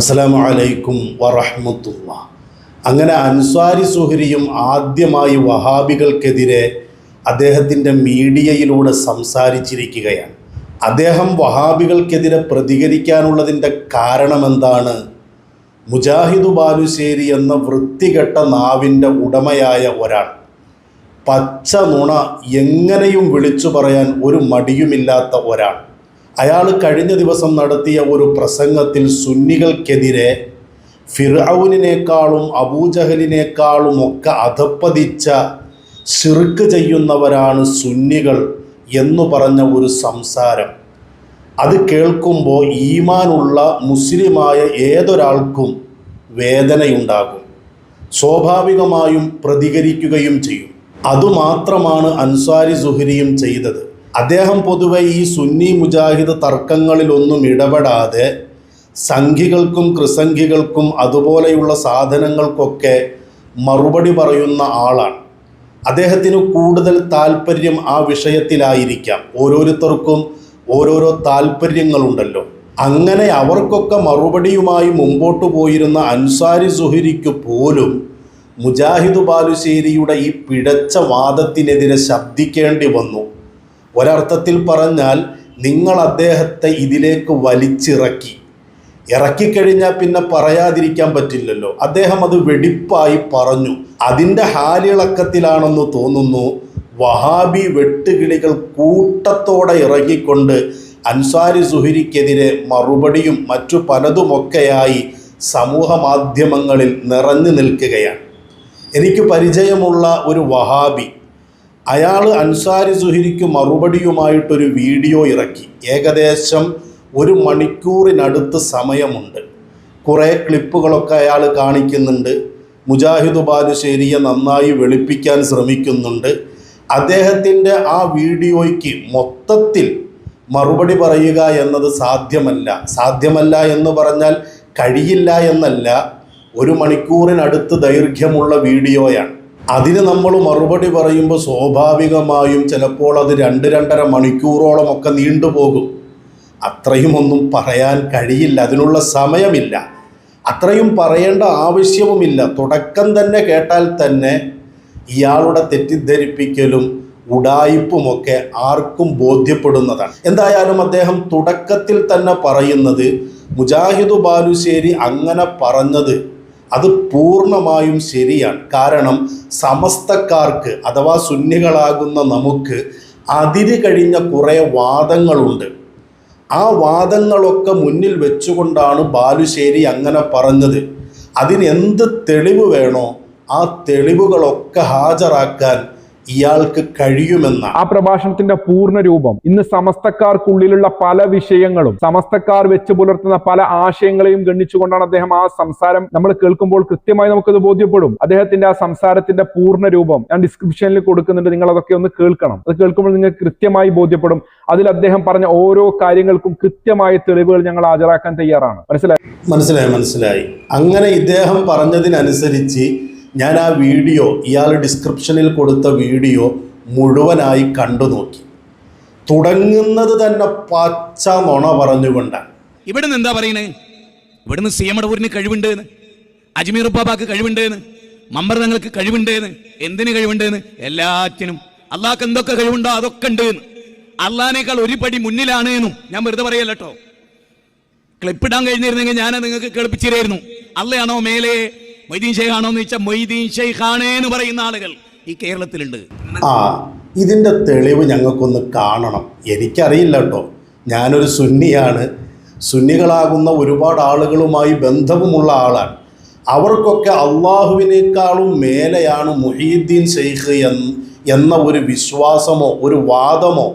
അസ്സലാമു അലൈക്കും വറഹ്മത്തുള്ള. അങ്ങനെ അൻസാരി സുഹരിയും ആദ്യമായി വഹാബികൾക്കെതിരെ അദ്ദേഹത്തിന്റെ മീഡിയയിലൂടെ സംസാരിച്ചിരിക്കുകയാണ്. അദ്ദേഹം വഹാബികൾക്കെതിരെ പ്രതികരിക്കാനുള്ളതിന്റെ കാരണമെന്താണ്? മുജാഹിദ് ബാലുശ്ശേരി എന്ന വൃത്തികെട്ട നാവിന്റെ ഉടമയായ ഒരാൾ. പച്ച നുണ എങ്ങനെയും വിളിച്ചു പറയാൻ ഒരു മടിയുമില്ലാത്ത ഒരാൾ. അയാൾ കഴിഞ്ഞ ദിവസം നടത്തിയ ഒരു പ്രസംഗത്തിൽ സുന്നികൾക്കെതിരെ ഫിറൌനിനേക്കാളും അബൂജഹലിനേക്കാളും ഒക്കെ അധപ്പതിച്ച ഷിർക്ക് ചെയ്യുന്നവരാണ് സുന്നികൾ എന്നു പറഞ്ഞ ഒരു സംസാരം. അത് കേൾക്കുമ്പോൾ ഈമാനുള്ള മുസ്ലിമായ ഏതൊരാൾക്കും വേദനയുണ്ടാകും. സ്വാഭാവികമായും പ്രതികരിക്കുകയും ചെയ്യും. അതുമാത്രമാണ് അൻസാരി സുഹരിയും ചെയ്തത്. അദ്ദേഹം പൊതുവെ ഈ സുന്നി മുജാഹിദ് തർക്കങ്ങളിലൊന്നും ഇടപെടാതെ സംഘികൾക്കും കൃസംഘികൾക്കും അതുപോലെയുള്ള സാധനങ്ങൾക്കൊക്കെ മറുപടി പറയുന്ന ആളാണ്. അദ്ദേഹത്തിന് കൂടുതൽ താല്പര്യം ആ വിഷയത്തിലായിരിക്കാം. ഓരോരുത്തർക്കും ഓരോരോ താല്പര്യങ്ങളുണ്ടല്ലോ. അങ്ങനെ അവർക്കൊക്കെ മറുപടിയുമായി മുമ്പോട്ട് പോയിരുന്ന അൻസാരി സുഹരിക്ക് പോലും മുജാഹിദ് ബാലുശ്ശേരിയുടെ ഈ പിടച്ച വാദത്തിനെതിരെ ശബ്ദിക്കേണ്ടി വന്നു. ഒരർത്ഥത്തിൽ പറഞ്ഞാൽ നിങ്ങൾ അദ്ദേഹത്തെ ഇതിലേക്ക് വലിച്ചിറക്കി. ഇറക്കിക്കഴിഞ്ഞാൽ പിന്നെ പറയാതിരിക്കാൻ പറ്റില്ലല്ലോ. അദ്ദേഹം അത് വെടിപ്പായി പറഞ്ഞു. അതിന്റെ ഹാലിളക്കത്തിലാണെന്ന് തോന്നുന്നു വഹാബി വെട്ടുകിളികൾ കൂട്ടത്തോടെ ഇറങ്ങിക്കൊണ്ട് അൻസാരി സുഹരിക്കെതിരെ മറുപടിയും മറ്റു പലതുമൊക്കെയായി സമൂഹ മാധ്യമങ്ങളിൽ നിറഞ്ഞു നിൽക്കുകയാണ്. എനിക്ക് പരിചയമുള്ള ഒരു വഹാബി അയാൾ അൻസാരി സുഹിരിക്ക് മറുപടിയുമായിട്ടൊരു വീഡിയോ ഇറക്കി. ഏകദേശം ഒരു മണിക്കൂറിനടുത്ത് സമയമുണ്ട്. കുറേ ക്ലിപ്പുകളൊക്കെ അയാൾ കാണിക്കുന്നുണ്ട്. മുജാഹിദ് ബാലുശ്ശേരിയെ നന്നായി വെളുപ്പിക്കാൻ ശ്രമിക്കുന്നുണ്ട്. അദ്ദേഹത്തിന്റെ ആ വീഡിയോയ്ക്ക് മൊത്തത്തിൽ മറുപടി പറയുക എന്നത് സാധ്യമല്ല. സാധ്യമല്ല എന്ന് പറഞ്ഞാൽ കഴിയില്ല എന്നല്ല. ഒരു മണിക്കൂറിനടുത്ത് ദൈർഘ്യമുള്ള വീഡിയോയാണ്. അതിന് നമ്മൾ മറുപടി പറയുമ്പോൾ സ്വാഭാവികമായും ചിലപ്പോൾ അത് രണ്ട് രണ്ടര മണിക്കൂറോളമൊക്കെ നീണ്ടുപോകും അത്രയും ഒന്നും പറയാൻ കഴിയില്ല. അതിനുള്ള സമയമില്ല. അത്രയും പറയേണ്ട ആവശ്യവുമില്ല. തുടക്കം തന്നെ കേട്ടാൽ തന്നെ ഇയാളുടെ തെറ്റിദ്ധരിപ്പിക്കലും ഉടായിപ്പുമൊക്കെ ആർക്കും ബോധ്യപ്പെടുന്നതാണ്. എന്തായാലും അദ്ദേഹം തുടക്കത്തിൽ തന്നെ പറയുന്നത് മുജാഹിദ് ബാലുശ്ശേരി അങ്ങനെ പറഞ്ഞത് അത് പൂർണമായും ശരിയാണ്. കാരണം സമസ്തക്കാർക്ക് അഥവാ സുന്നികളാകുന്ന നമുക്ക് അതിര് കഴിഞ്ഞ കുറേ വാദങ്ങളുണ്ട്. ആ വാദങ്ങളൊക്കെ മുന്നിൽ വെച്ചുകൊണ്ടാണ് ബാലുശ്ശേരി അങ്ങനെ പറഞ്ഞത്. അതിനെന്ത് തെളിവ് വേണോ ആ തെളിവുകളൊക്കെ ഹാജരാക്കാൻ ഇയാൾക്ക് കഴിയുമെന്ന് ആ പ്രഭാഷണത്തിന്റെ പൂർണ രൂപം. ഇന്ന് സമസ്തക്കാർക്കുള്ളിലുള്ള പല വിഷയങ്ങളും സമസ്തക്കാർ വെച്ച് പുലർത്തുന്ന പല ആശയങ്ങളെയും ഗണ്ണിച്ചുകൊണ്ടാണ് അദ്ദേഹം ആ സംസാരം നമ്മൾ കേൾക്കുമ്പോൾ കൃത്യമായി നമുക്കത് ബോധ്യപ്പെടും. അദ്ദേഹത്തിന്റെ ആ സംസാരത്തിന്റെ പൂർണ രൂപം ഞാൻ ഡിസ്ക്രിപ്ഷനിൽ കൊടുക്കുന്നുണ്ട്. നിങ്ങൾ അതൊക്കെ ഒന്ന് കേൾക്കണം. അത് കേൾക്കുമ്പോൾ നിങ്ങൾക്ക് കൃത്യമായി ബോധ്യപ്പെടും. അതിൽ അദ്ദേഹം പറഞ്ഞ ഓരോ കാര്യങ്ങൾക്കും കൃത്യമായ തെളിവുകൾ ഞങ്ങൾ ഹാജരാക്കാൻ തയ്യാറാണ്. മനസ്സിലായി? മനസ്സിലായി മനസ്സിലായി. അങ്ങനെ ഇദ്ദേഹം പറഞ്ഞതിനനുസരിച്ച് ഞാൻ ആ വീഡിയോ ഇയാൾ ഡിസ്ക്രിപ്ഷനിൽ കൊടുത്ത വീഡിയോ മുഴുവനായി കണ്ടു നോക്കി. തുടങ്ങുന്നത് തന്നെ പച്ച നുണ പറഞ്ഞുകൊണ്ടാണ്. ഇവിടുന്ന് എന്താ പറയണേ ഇവിടുന്ന് സി എം കഴിവുണ്ട് എന്ന് അജ്മീർ ബാബാക്ക് കഴിവുണ്ടെന്ന് മമ്പർ തങ്ങൾക്ക് കഴിവുണ്ടെന്ന് എന്തിന് കഴിവുണ്ടെന്ന് എല്ലാറ്റിനും അള്ളാഹ്ക്ക് എന്തൊക്കെ കഴിവുണ്ടോ അതൊക്കെ ഉണ്ട് എന്ന് അള്ളാഹിനേക്കാൾ ഒരു പടി മുന്നിലാണ് എന്നും ഞാൻ വെറുതെ പറയല്ലോ ക്ലിപ്പിടാൻ കഴിഞ്ഞിരുന്നെങ്കിൽ ഞാൻ നിങ്ങൾക്ക് കേൾപ്പിച്ചിരായിരുന്നു അല്ലയാണോ മേലെ മൊയ്തീൻ ഷെയ്ഖ് ആണോ എന്ന് ചോദിച്ചാൽ മൊയ്തീൻ ഷെയ്ഖ് ആണ് എന്ന് പറയുന്ന ആളുകൾ ഈ കേരളത്തിലുണ്ട്. ആ ഇതിന്റെ തെളിവ് ഞങ്ങൾക്കൊന്ന് കാണണം. എനിക്കറിയില്ല കേട്ടോ. ഞാനൊരു സുന്നിയാണ്. സുന്നികളാകുന്ന ഒരുപാട് ആളുകളുമായി ബന്ധവുമുള്ള ആളാണ്. അവർക്കൊക്കെ അള്ളാഹുവിനേക്കാളും മേലെയാണ് മുഹീദ്ദീൻ ഷെയ്ഖ് എന്ന ഒരു വിശ്വാസമോ ഒരു വാദമോ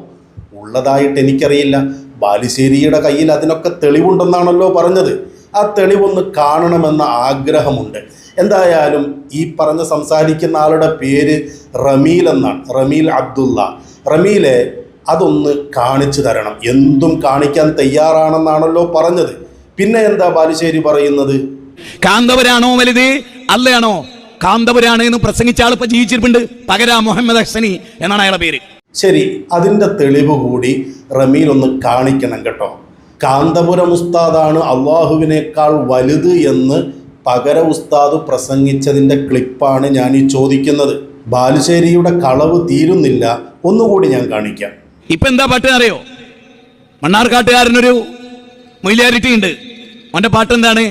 ഉള്ളതായിട്ട് എനിക്കറിയില്ല. ബാലുശ്ശേരിയുടെ കയ്യിൽ അതിനൊക്കെ തെളിവുണ്ടെന്നാണല്ലോ പറഞ്ഞത്. ആ തെളിവൊന്ന് കാണണമെന്ന ആഗ്രഹമുണ്ട്. എന്തായാലും ഈ പറഞ്ഞ സംസാരിക്കുന്ന ആളുടെ പേര് റമീൽ എന്നാണ്. റമീൽ അബ്ദുള്ള. റമീലെ അതൊന്ന് കാണിച്ചു തരണം. എന്തും കാണിക്കാൻ തയ്യാറാണെന്നാണല്ലോ പറഞ്ഞത്. പിന്നെ എന്താ ബാലുശ്ശേരി പറയുന്നത്? കാന്തപുരാണോ വലുത്? അല്ലയാണോ? കാന്തപുരാണ് എന്ന് പ്രസംഗിച്ച ആൾ ഇപ്പൊ ജീവിച്ചിട്ടുണ്ട് പകരാ മുഹമ്മദ് ഹസനി എന്നാണ് അയാളുടെ പേര്. ശരി അതിന്റെ തെളിവ് കൂടി റമീൽ ഒന്ന് കാണിക്കണം കേട്ടോ. കാന്തപുരം ഉസ്താദാണ് അള്ളാഹുവിനേക്കാൾ വലുത് എന്ന് പകര ഉസ്താദ് പ്രസംഗിച്ചതിന്റെ ക്ലിപ്പാണ് ഞാൻ ഈ ചോദിക്കുന്നത്. ബാലുശ്ശേരിയുടെ കളവ് തീരുന്നില്ല. ഒന്നുകൂടി ഞാൻ കാണിക്കാം. ഇപ്പൊ എന്താ പാട്ട് അറിയോ? മണ്ണാർക്കാട്ടുകാരനൊരു മൊയിലാരിറ്റി ഉണ്ട്. അവന്റെ പാട്ട് എന്താണ്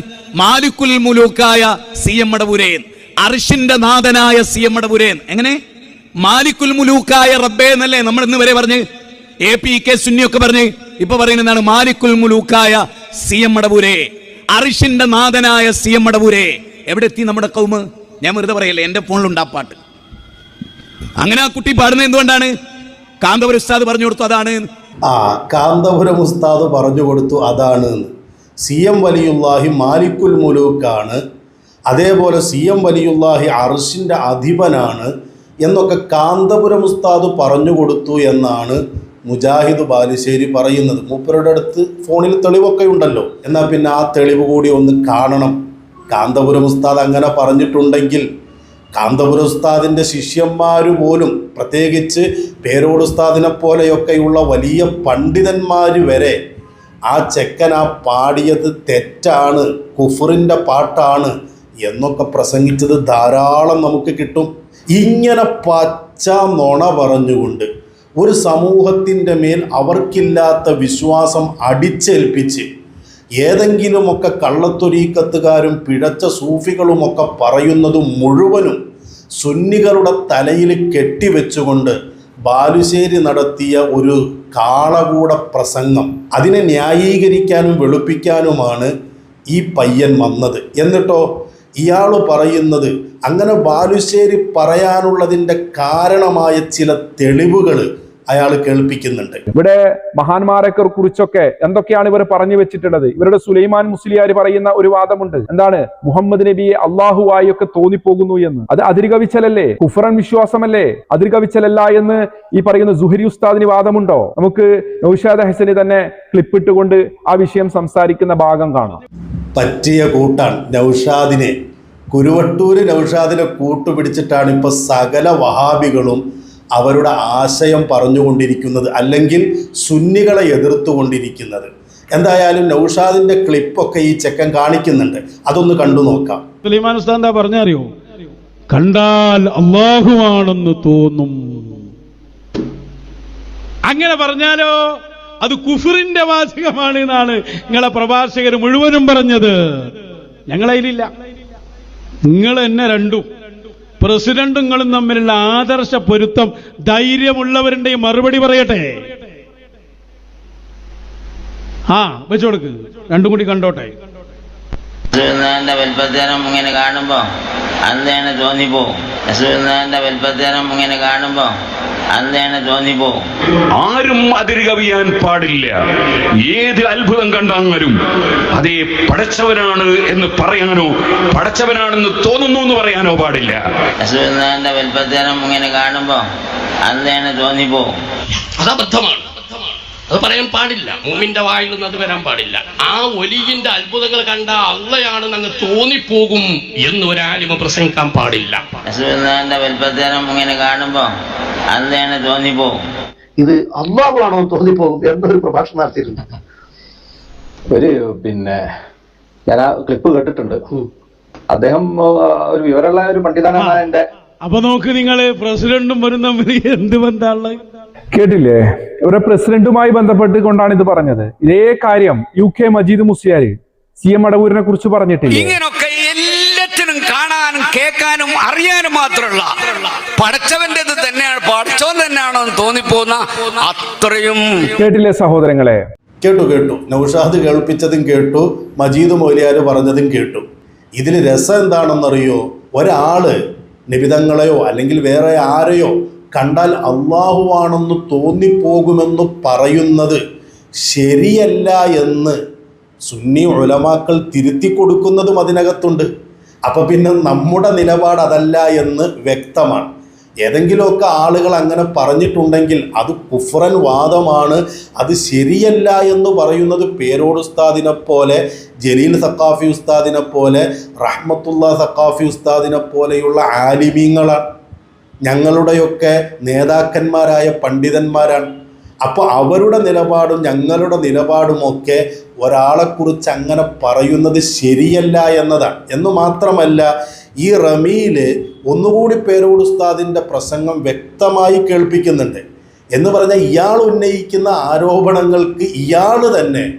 മാലിക്കുൽ മുലൂക്കായ സി എം മടപുരേൻ അർഷിന്റെ നാഥനായ സി എം മടപുരേൻ എങ്ങനെ? മാലിക്കുൽ മുലൂക്കായ റബ്ബേ എന്നല്ലേ നമ്മൾ ഇന്ന് വരെ പറഞ്ഞ്? എ പി കെ സുന്നിയൊക്കെ പറഞ്ഞ്. ഇപ്പൊ പറയുന്നതാണ് മാലിക്കുൽ മുലൂക്കായ സി എം മടപുരേ അർഷിന്റെ നാഥനായ സി എം മടപുരേ എവിടെ എത്തി നമ്മുടെ കൗമ്? ഞാൻ വെറുതെ പറയല്ലേ എന്റെ ഫോണിലുണ്ട് ആ പാട്ട്. അങ്ങനെ ആ കുട്ടി പാടുന്നത് എന്തുകൊണ്ടാണ്? കാന്തപുര ഉസ്താദ് പറഞ്ഞു കൊടുത്തു അതാണ്. ആ കാന്തപുരം ഉസ്താദ് പറഞ്ഞു കൊടുത്തു അതാണ്. സി എം വലിയുല്ലാഹി മാലിക്കുൽ മുലൂക്കാണ്. അതേപോലെ സി എം വലിയുല്ലാഹി അർഷിന്റെ അധിപനാണ് എന്നൊക്കെ കാന്തപുരം ഉസ്താദ് പറഞ്ഞു കൊടുത്തു എന്നാണ് മുജാഹിദ് ബാലുശ്ശേരി പറയുന്നത് മൂപ്പരുടെ അടുത്ത് ഫോണിൽ തെളിവൊക്കെ ഉണ്ടല്ലോ. എന്നാൽ പിന്നെ ആ തെളിവ് കൂടി ഒന്ന് കാണണം. കാന്തപുരം ഉസ്താദ് അങ്ങനെ പറഞ്ഞിട്ടുണ്ടെങ്കിൽ കാന്തപുര ഉസ്താദിന്റെ ശിഷ്യന്മാർ പോലും പ്രത്യേകിച്ച് പേരോട് ഉസ്താദിനെ പോലെയൊക്കെയുള്ള വലിയ പണ്ഡിതന്മാർ വരെ ആ ചെക്കൻ ആ പാടിയത് തെറ്റാണ് കുഫറിന്റെ പാട്ടാണ് എന്നൊക്കെ പ്രസംഗിച്ചത് ധാരാളം നമുക്ക് കിട്ടും. ഇങ്ങനെ പച്ച നുണ പറഞ്ഞുകൊണ്ട് ഒരു സമൂഹത്തിന്റെ മേൽ അവർക്കില്ലാത്ത വിശ്വാസം അടിച്ചേൽപ്പിച്ച് ഏതെങ്കിലുമൊക്കെ കള്ളത്തൊരീക്കത്തുകാരും പിഴച്ച സൂഫികളുമൊക്കെ പറയുന്നത് മുഴുവനും സുന്നികളുടെ തലയിൽ കെട്ടിവെച്ചുകൊണ്ട് ബാലുശ്ശേരി നടത്തിയ ഒരു കാളകൂട പ്രസംഗം. അതിനെ ന്യായീകരിക്കാനും വെളുപ്പിക്കാനുമാണ് ഈ പയ്യൻ വന്നത്. എന്നിട്ടോ ഇയാൾ പറയുന്നത് അങ്ങനെ ബാലുശ്ശേരി പറയാനുള്ളതിന്റെ കാരണമായ ചില തെളിവുകൾ അയാൾ കേൾപ്പിക്കുന്നുണ്ട്. ഇവിടെ മഹാന്മാരെ കുറിച്ചൊക്കെ എന്തൊക്കെയാണ് ഇവർ പറഞ്ഞു വെച്ചിട്ടുള്ളത്? ഇവരുടെ സുലൈമാൻ മുസ്ലിയാർ പറയുന്ന ഒരു വാദമുണ്ട്. എന്താണ്? മുഹമ്മദ് നബിയെ അള്ളാഹുവായി ഒക്കെ തോന്നിപ്പോകുന്നു എന്ന്. അത് അതിരുകവിച്ചലല്ലേ കുഫറൻ വിശ്വാസമല്ലേ? അതിരുകവിച്ചലല്ല എന്ന് ഈ പറയുന്ന ജുഹരി ഉസ്താദിന് വാദമുണ്ടോ? നമുക്ക് നൌഷാദ് ഹസന് തന്നെ ക്ലിപ്പിട്ടുകൊണ്ട് ആ വിഷയം സംസാരിക്കുന്ന ഭാഗം കാണാം. പറ്റിയ കൂട്ടാണ്. നൌഷാദിനെ കുരുവട്ടൂര് നൌഷാദിനെ കൂട്ടുപിടിച്ചിട്ടാണ് ഇപ്പൊ സകല വഹാബികളും അവരുടെ ആശയം പറഞ്ഞുകൊണ്ടിരിക്കുന്നത് അല്ലെങ്കിൽ സുന്നികളെ എതിർത്തുകൊണ്ടിരിക്കുന്നത്. എന്തായാലും നൗഷാദിന്റെ ക്ലിപ്പൊക്കെ ഈ ചെക്കൻ കാണിക്കുന്നുണ്ട്. അതൊന്ന് കണ്ടു നോക്കാം. സുലൈമാൻ എന്താ പറഞ്ഞറിയോ? കണ്ടാൽ അള്ളാഹുവാണെന്ന് തോന്നും. അങ്ങനെ പറഞ്ഞാലോ അത് കുഫറിന്റെ വാചകമാണ് എന്നാണ് നിങ്ങളെ പ്രഭാഷകർ മുഴുവനും പറഞ്ഞത്. ഞങ്ങളതിലില്ല നിങ്ങൾ എന്നെ രണ്ടും. പ്രസിഡന്റും നിങ്ങളും തമ്മിലുള്ള ആദർശ പൊരുത്തം ധൈര്യമുള്ളവരുടെ മറുപടി പറയട്ടെ. ആ വെച്ചു കൊടുക്ക്. രണ്ടും കൂടി കണ്ടോട്ടെ. റസൂലിന്റെ വൽപ്പത്തേരം ഇങ്ങനെ കാണുമ്പോ തന്നെ തോന്നിപ്പോവും റസൂലിന്റെ വൽപ്പത്തേരം ഇങ്ങനെ കാണുമ്പോ അന്തേനെ തോന്നിപ്പോ? ആരും അതിര് കവിയാൻ പാടില്ല. ഏത് അത്ഭുതം കണ്ടാലും അതേ പടച്ചവനാണ് എന്ന് പറയാനോ പടച്ചവനാണെന്ന് തോന്നുന്നു എന്ന് പറയാനോ പാടില്ല. അസുഖനാഥന്റെ വൽപ്പത്തേരം ഇങ്ങനെ കാണുമ്പോ അതാണ് തോന്നിപ്പോ? അതബദ്ധമാണ് അത് പറയാൻ പാടില്ല. മൂമിന്റെ വായിൽ നിന്ന് അത് വരാൻ പാടില്ല. ആ ഒലിയിന്റെ അത്ഭുതങ്ങൾ കണ്ട അള്ളയാണെന്ന് അങ്ങ് തോന്നിപ്പോകും എന്ന് ഒരാലിമ പ്രസംഗിക്കാൻ പാടില്ല. വൽപ്പത്തേരം ഇങ്ങനെ കാണുമ്പോ അള്ളയാണ് തോന്നിപ്പോകും. ഇത് അള്ളാഹുവാണോ എന്ന് തോന്നിപ്പോകും എന്നൊരു പ്രഭാഷണം നടത്തിയിട്ടുണ്ട്. ഒരു പിന്നെ ഞാൻ ആ ക്ലിപ്പ് കേട്ടിട്ടുണ്ട്. അദ്ദേഹം ഒരു വിവരമുള്ള ഒരു പണ്ഡിതനാണ് എന്റെ അപ്പൊ നോക്ക് നിങ്ങൾ പ്രസിഡന്റും വരുന്ന തമ്മിൽ എന്ത് ബന്ധമുള്ളത് കേട്ടില്ലേ? ഇവരുടെ പ്രസിഡന്റുമായി ബന്ധപ്പെട്ട് കൊണ്ടാണ് ഇത് പറഞ്ഞത്. ഇതേ കാര്യം U K Majeed Musliyar C M അടവൂരിനെ കുറിച്ച് പറഞ്ഞിട്ടില്ല? ഇങ്ങനൊക്കെ എല്ലാത്തിനും കാണാനും കേൾക്കാനും അറിയാനും മാത്രമല്ല പഠിച്ചവന്റെ തന്നെയാണ് പഠിച്ചോ തന്നെയാണോ എന്ന് തോന്നിപ്പോന്ന അത്രയും കേട്ടില്ലേ സഹോദരങ്ങളെ? കേട്ടു കേട്ടു. നൗഷാദ് കേൾപ്പിച്ചതും കേട്ടു മജീദ് മൗലിയാർ പറഞ്ഞതും കേട്ടു. ഇതിൽ രസം എന്താണെന്നറിയോ? ഒരാൾ നിബിതങ്ങളെയോ അല്ലെങ്കിൽ വേറെ ആരെയോ കണ്ടാൽ അള്ളാഹുവാണെന്ന് തോന്നിപ്പോകുമെന്ന് പറയുന്നത് ശരിയല്ല എന്ന് സുന്നി ഉലമാക്കൾ തിരുത്തി കൊടുക്കുന്നതും അതിനകത്തുണ്ട്. അപ്പോൾ പിന്നെ നമ്മുടെ നിലപാട് അതല്ല എന്ന് വ്യക്തമാണ്. ഏതെങ്കിലുമൊക്കെ ആളുകൾ അങ്ങനെ പറഞ്ഞിട്ടുണ്ടെങ്കിൽ അത് കുഫ്രൻ വാദമാണ് അത് ശരിയല്ല എന്ന് പറയുന്നത് പേരോട് ഉസ്താദിനെ പോലെ ജലീൽ സക്കാഫി ഉസ്താദിനെ പോലെ റഹ്മത്തുള്ള സക്കാഫി ഉസ്താദിനെ പോലെയുള്ള ആലിമീങ്ങളാണ്. ഞങ്ങളുടെയൊക്കെ നേതാക്കന്മാരായ പണ്ഡിതന്മാരാണ്. അപ്പോൾ അവരുടെ നിലപാടും ഞങ്ങളുടെ നിലപാടുമൊക്കെ ഒരാളെക്കുറിച്ച് അങ്ങനെ പറയുന്നത് ശരിയല്ല എന്നതാണ്. എന്ന് മാത്രമല്ല ഈ റമിയിൽ ഒന്നുകൂടി പേരോട് ഉസ്താദിന്റെ പ്രസംഗം വ്യക്തമായി കേൾപ്പിക്കുന്നുണ്ട്. എന്ന് പറഞ്ഞാൽ ഇയാൾ ഉന്നയിക്കുന്ന ആരോപണങ്ങൾക്ക് ഇയാൾ തന്നെ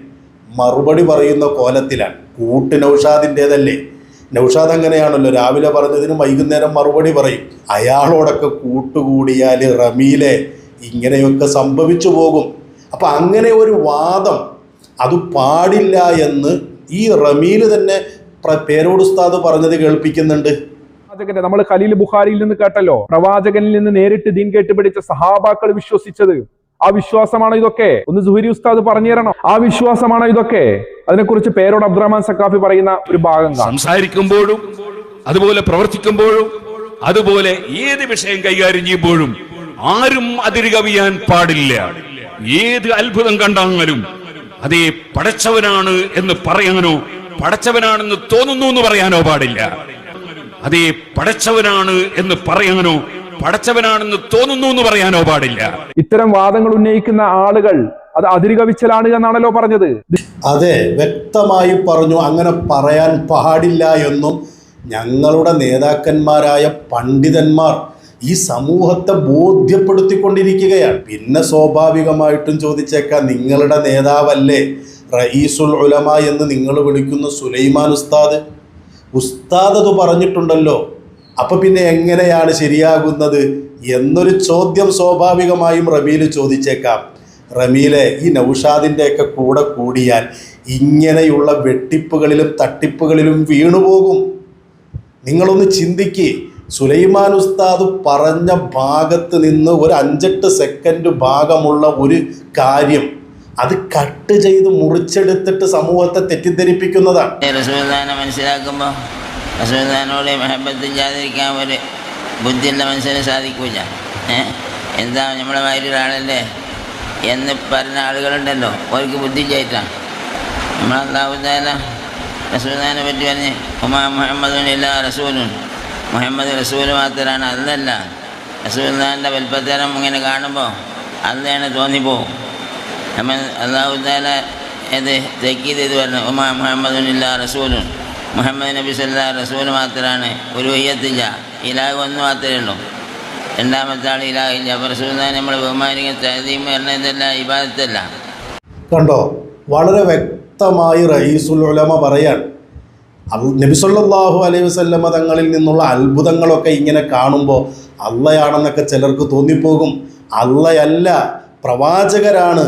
മറുപടി പറയുന്ന കോലത്തിലാണ്. കൂട്ട് നൗഷാദിന്റേതല്ലേ നൗഷാദ് അങ്ങനെയാണല്ലോ. രാവിലെ പറഞ്ഞതിന് വൈകുന്നേരം മറുപടി പറയും. അയാളോടൊക്കെ കൂട്ടുകൂടിയാൽ റമീലെ ഇങ്ങനെയൊക്കെ സംഭവിച്ചു പോകും. അപ്പം അങ്ങനെ ഒരു വാദം അത് പാടില്ല എന്ന് ഈ റമീൽ തന്നെ പ്ര- പേരോട് ഉസ്താദ് പറഞ്ഞത് കേൾപ്പിക്കുന്നുണ്ട്. നമ്മൾ ഖലീൽ ബുഖാരിയിൽ നിന്ന് കേട്ടല്ലോ. പ്രവാചകനിൽ നിന്ന് നേരിട്ട് ദീൻ കേട്ടുപിടിച്ച സഹാബാക്കൾ വിശ്വസിച്ചത്. ആ വിശ്വാസമാണോ ഇതൊക്കെ? ഒന്ന് സുഹരി ഉസ്താദ് പറഞ്ഞു തരണം? ആ വിശ്വാസമാണോ ഇതൊക്കെ? അതിനെക്കുറിച്ച് പേരോട് അബ്ദുറഹ്മാൻ സക്കാഫി പറയുന്ന ഒരു ഭാഗം സംസാരിക്കുമ്പോഴും അതുപോലെ പ്രവർത്തിക്കുമ്പോഴും അതുപോലെ ഏത് വിഷയം കൈകാര്യം ചെയ്യുമ്പോഴും ആരും അതിരുകവിയാൻ പാടില്ല. ഏത് അത്ഭുതം കണ്ടാലും അതേ പടച്ചവനാണ് എന്ന് പറയാനോ പടച്ചവനാണെന്ന് തോന്നുന്നു എന്ന് പറയാനോ പാടില്ല. അതേ പടച്ചവനാണ് എന്ന് പറയാനോ പടച്ചവനാണെന്ന് തോന്നുന്നു എന്ന് പറയാനോ പാടില്ല. ഇത്തരം വാദങ്ങൾ ഉന്നയിക്കുന്ന ആളുകൾ അത് അതിരുകവിച്ചലാണ് എന്നാണല്ലോ പറഞ്ഞത്. അതെ വ്യക്തമായി പറഞ്ഞു അങ്ങനെ പറയാൻ പാടില്ല എന്നും ഞങ്ങളുടെ നേതാക്കന്മാരായ പണ്ഡിതന്മാർ ഈ സമൂഹത്തെ ബോധ്യപ്പെടുത്തിക്കൊണ്ടിരിക്കുകയാണ്. പിന്നെ സ്വാഭാവികമായിട്ടും ചോദിച്ചേക്കാം നിങ്ങളുടെ നേതാവല്ലേ? റയീസുൽ ഉലമ എന്ന് നിങ്ങൾ വിളിക്കുന്ന സുലൈമാൻ ഉസ്താദ്. ഉസ്താദ് അത് പറഞ്ഞിട്ടുണ്ടല്ലോ അപ്പൊ പിന്നെ എങ്ങനെയാണ് ശരിയാകുന്നത് എന്നൊരു ചോദ്യം സ്വാഭാവികമായും റമീൽ ചോദിച്ചേക്കാം. റമീലെ ഈ നൗഷാദിന്റെയൊക്കെ കൂടെ കൂടിയാൽ ഇങ്ങനെയുള്ള വെട്ടിപ്പുകളിലും തട്ടിപ്പുകളിലും വീണുപോകും നിങ്ങളൊന്ന് ചിന്തിക്ക്. സുലൈമാൻ ഉസ്താദ് പറഞ്ഞ ഭാഗത്ത് നിന്ന് ഒരു അഞ്ചെട്ട് സെക്കൻഡ് ഭാഗമുള്ള ഒരു കാര്യം അത് കട്ട് ചെയ്ത് മുറിച്ചെടുത്തിട്ട് സമൂഹത്തെ തെറ്റിദ്ധരിപ്പിക്കുന്നതാണ്. മനസ്സിലാക്കുമ്പോ? മനസ്സിലാക്കുമ്പോൾ റസൂൽദാനോട് മെഹബത്ത് ഇല്ലാതിരിക്കാൻ ഒരു ബുദ്ധിയുള്ള മനുഷ്യന് സാധിക്കില്ല ഏഹ് എന്താ നമ്മളെ ഒരാളല്ലേ എന്ന് പറഞ്ഞ ആളുകളുണ്ടല്ലോ. അവർക്ക് ബുദ്ധി ചെയ്തിട്ടാണ് നമ്മൾ അള്ളാഹുദാല റസൂൽദാനെ പറ്റി പറഞ്ഞ് ഉമാ മുഹമ്മദുൻ ഇല്ല റസൂലുൻ. മുഹമ്മദ് റസൂൽ മാത്രമാണ് അതല്ല റസൂൽദാന്റെ വലുപ്പത്തരം ഇങ്ങനെ കാണുമ്പോൾ അതാണ് തോന്നിപ്പോവും. നമ്മൾ അള്ളാഹുദാല ഇത് തെക്കീത് ഇത് പറഞ്ഞു? ഉമാ മുഹമ്മദുനില്ല റസൂലുൻ. മുഹമ്മദ് നബി സല്ലാ റസൂൽ മാത്രമാണ്. ഒരു വയ്യത്തില്ല. ഇലാഹ് ഒന്ന് മാത്രമേ ഉള്ളൂ. രണ്ടാമത്തെ ആൾ ഇലാഹില്ല അപ്പോൾ നമ്മൾ പറഞ്ഞതല്ല ഇബാദത്തല്ല. കണ്ടോ? വളരെ വ്യക്തമായി റഹീസുൽ ഉലമ പറയാൻ നബിസല്ലാഹു അലൈഹി വസല്ലമ തങ്ങളിൽ നിന്നുള്ള അത്ഭുതങ്ങളൊക്കെ ഇങ്ങനെ കാണുമ്പോൾ അള്ളയാണെന്നൊക്കെ ചിലർക്ക് തോന്നിപ്പോകും. അള്ളയല്ല പ്രവാചകരാണ്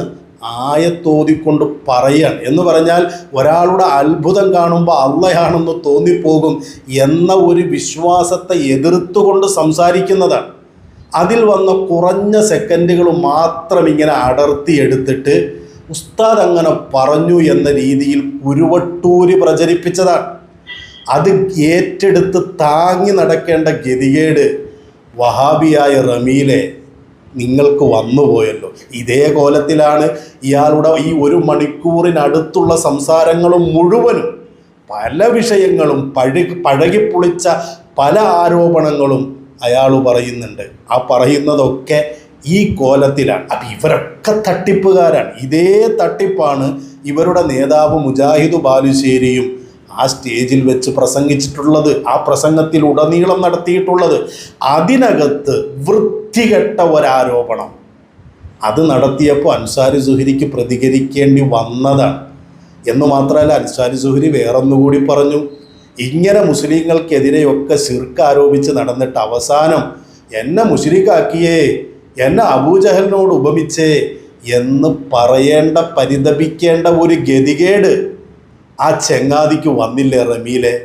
ആയത്തോതിക്കൊണ്ട് പറയാൻ എന്ന് പറഞ്ഞാൽ ഒരാളുടെ അത്ഭുതം കാണുമ്പോൾ അള്ളയാണെന്ന് തോന്നിപ്പോകും എന്ന ഒരു വിശ്വാസത്തെ എതിർത്തുകൊണ്ട് സംസാരിക്കുന്നതാണ്. അതിൽ വന്ന കുറഞ്ഞ സെക്കൻഡുകൾ മാത്രം ഇങ്ങനെ അടർത്തി എടുത്തിട്ട് ഉസ്താദ് അങ്ങനെ പറഞ്ഞു എന്ന രീതിയിൽ കുരുവട്ടൂരി പ്രചരിപ്പിച്ചതാണ്. അത് ഏറ്റെടുത്ത് താങ്ങി നടക്കേണ്ട ഗതികേട് വഹാബിയായ റമീലെ നിങ്ങൾക്ക് വന്നുപോയല്ലോ ഇതേ കോലത്തിലാണ് ഇയാളുടെ ഈ ഒരു മണിക്കൂറിനടുത്തുള്ള സംസാരങ്ങളും മുഴുവനും. പല വിഷയങ്ങളും പഴകി പഴകിപ്പൊളിച്ച പല ആരോപണങ്ങളും അയാൾ പറയുന്നുണ്ട്. ആ പറയുന്നതൊക്കെ ഈ കോലത്തിലാണ്. അപ്പം ഇവരൊക്കെ തട്ടിപ്പുകാരാണ്. ഇതേ തട്ടിപ്പാണ് ഇവരുടെ നേതാവ് മുജാഹിദ് ബാലുശ്ശേരിയും ആ സ്റ്റേജിൽ വെച്ച് പ്രസംഗിച്ചിട്ടുള്ളത് ആ പ്രസംഗത്തിൽ ഉടനീളം നടത്തിയിട്ടുള്ളത് അതിനകത്ത് വൃത്തികെട്ട ഒരാരോപണം. അത് നടത്തിയപ്പോൾ അൻസാരി സുഹരിക്ക് പ്രതികരിക്കേണ്ടി വന്നതാണ്. എന്ന് മാത്രമല്ല അൻസാരി സുഹരി വേറൊന്നുകൂടി പറഞ്ഞു ഇങ്ങനെ മുസ്ലിങ്ങൾക്കെതിരെയൊക്കെ ശിർക്ക് ആരോപിച്ച് നടന്നിട്ട് അവസാനം എന്നെ മുസ്ലിക്കാക്കിയേ എന്നെ അബൂജഹലിനോട് ഉപമിച്ചേ എന്ന് പറയേണ്ട പരിതപിക്കേണ്ട ഒരു ഗതികേട് ആ ചെങ്ങാതിക്ക് വന്നില്ലേ റമീലെ?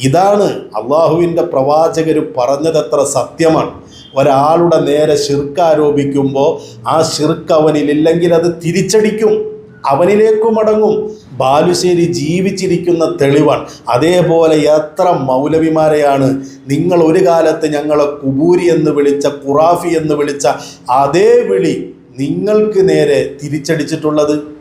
ഇതാണ് അള്ളാഹുവിന്റെ പ്രവാചകർ പറഞ്ഞതത്ര സത്യമാണ്. ഒരാളുടെ നേരെ ശിർക്ക് ആരോപിക്കുമ്പോൾ ആ ശിർക്ക് അവനിലില്ലെങ്കിൽ അത് തിരിച്ചടിക്കും. അവനിലേക്ക് മടങ്ങും. ബാലുശ്ശേരി ജീവിച്ചിരിക്കുന്ന തെളിവാണ്. അതേപോലെ എത്ര മൗലവിമാരെയാണ് നിങ്ങൾ ഒരു കാലത്ത് ഞങ്ങളെ കുബൂരി എന്ന് വിളിച്ച ഖുറാഫി എന്ന് വിളിച്ച അതേ വിളി നിങ്ങൾക്ക് നേരെ തിരിച്ചടിച്ചിട്ടുള്ളത്?